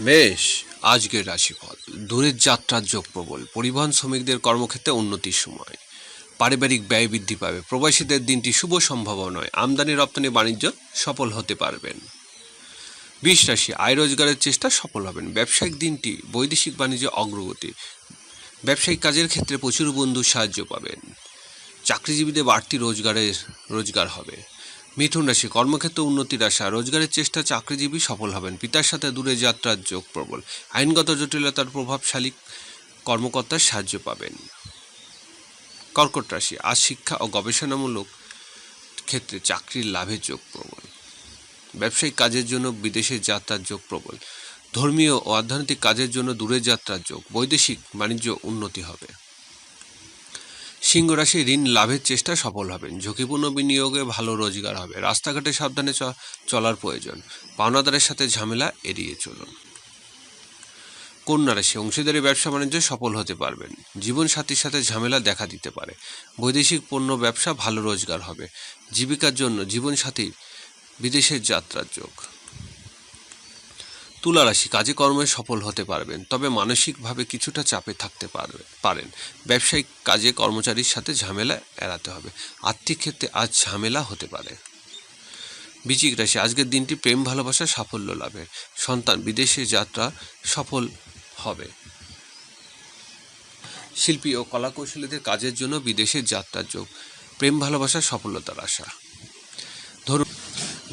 বেশ, আজকের রাশিফল। দূরের যাত্রার যোগ প্রবল। পরিবহন শ্রমিকদের কর্মক্ষেত্রে উন্নতির সময়। পারিবারিক ব্যয় বৃদ্ধি পাবে। প্রবাসীদের দিনটি শুভ সম্ভাবনায় আমদানি, রপ্তানি, বাণিজ্য সফল হতে পারবেন। বিশ রাশি, আয় রোজগারের চেষ্টা সফল হবেন। ব্যবসায়িক দিনটি বৈদেশিক বাণিজ্য অগ্রগতি। ব্যবসায়িক কাজের ক্ষেত্রে প্রচুর বন্ধু সাহায্য পাবেন। চাকরিজীবীদের বাড়তি রোজগারের রোজগার হবে। মিথুন রাশি, কর্মক্ষেত্রে উন্নতির আশা, রোজগারের চেষ্টা, চাকরিজীবী সফল হবেন। পিতার সাথে দূরে যাত্রার যোগ প্রবল। আইনগত জটিলতার প্রভাবশালী কর্মকর্তার সাহায্য পাবেন। কর্কট রাশি, আজ শিক্ষা ও গবেষণামূলক ক্ষেত্রে চাকরির লাভের যোগ প্রবল। ব্যবসায়িক কাজের জন্য বিদেশে যাত্রার যোগ প্রবল। ধর্মীয় ও অর্থনৈতিক কাজের জন্য দূরে যাত্রার যোগ। বৈদেশিক বাণিজ্য উন্নতি হবে। সিংহ রাশি ঋণ লাভের চেষ্টা সফল হবেন। ঝুঁকিপূর্ণ বিনিয়োগে ভালো রোজগার হবে। রাস্তাঘাটে সাবধানে চলার প্রয়োজন। পাওনাদারের সাথে ঝামেলা এড়িয়ে চলুন। কন্যা রাশি, অংশীদারি, ব্যবসা, বাণিজ্য সফল হতে পারবেন। জীবন সাথীর সাথে ঝামেলা দেখা দিতে পারে। বৈদেশিক পণ্য, ব্যবসা, ভালো রোজগার হবে। জীবিকার জন্য জীবন সাথী বিদেশের যাত্রার যোগ। তুলা রাশি কাজে কর্মে সফল হতে পারবেন, তবে মানসিকভাবে কিছুটা চাপে থাকতে পারবে, পারেন। ব্যবসায়িক কাজে কর্মচারীর সাথে ঝামেলা এড়াতে হবে। আর্থিক ক্ষেত্রে আজ ঝামেলা হতে পারে। বিচিক রাশি, আজকের দিনটি প্রেম, ভালোবাসা, সাফল্য লাভের। সন্তান, বিদেশে যাত্রা সফল হবে। শিল্পী ও কলাকৌশলীদের কাজের জন্য বিদেশে যাত্রার যোগ। প্রেম, ভালোবাসা সফলতার আশা।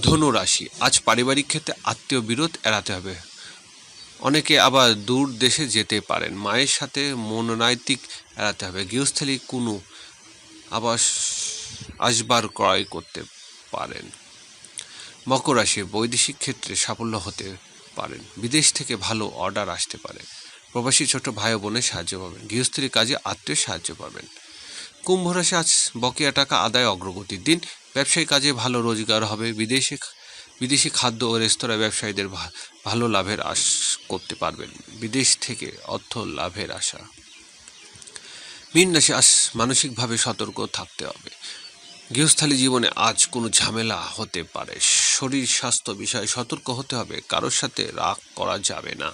ধনু রাশি। আজ পারিবারিক ক্ষেত্রে আত্মীয় বিরোধ এড়াতে হবে। অনেকে আবার দূর দেশে যেতে পারেন। মায়ের সাথে মনোনৈতিক এড়াতে হবে। গৃহস্থলী কোনো আবাস আসবার ক্রয় করতে পারেন। মকর রাশি বৈদেশিক ক্ষেত্রে সাফল্য হতে পারেন। বিদেশ থেকে ভালো অর্ডার আসতে পারে। প্রবাসী ছোট ভাই বোনের সাহায্য পাবেন। গৃহস্থলীর কাজে আত্মীয় সাহায্য পাবেন। কুম্ভ রাশি আজ বকেয়া টাকা আদায় অগ্রগতির দিন। ব্যবসায়ী কাজে ভালো রোজগার হবে। বিদেশে বিদেশি খাদ্য ও রেস্তোরাঁ ব্যবসায়ীদের ভালো লাভের আশ করতে পারবেন। বিদেশ থেকে অর্থ লাভের আশা। মীন রাশি আজ মানসিকভাবে সতর্ক থাকতে হবে। গৃহস্থালী জীবনে আজ কোনো ঝামেলা হতে পারে। শরীর স্বাস্থ্য বিষয়ে সতর্ক হতে হবে। কারোর সাথে রাগ করা যাবে না।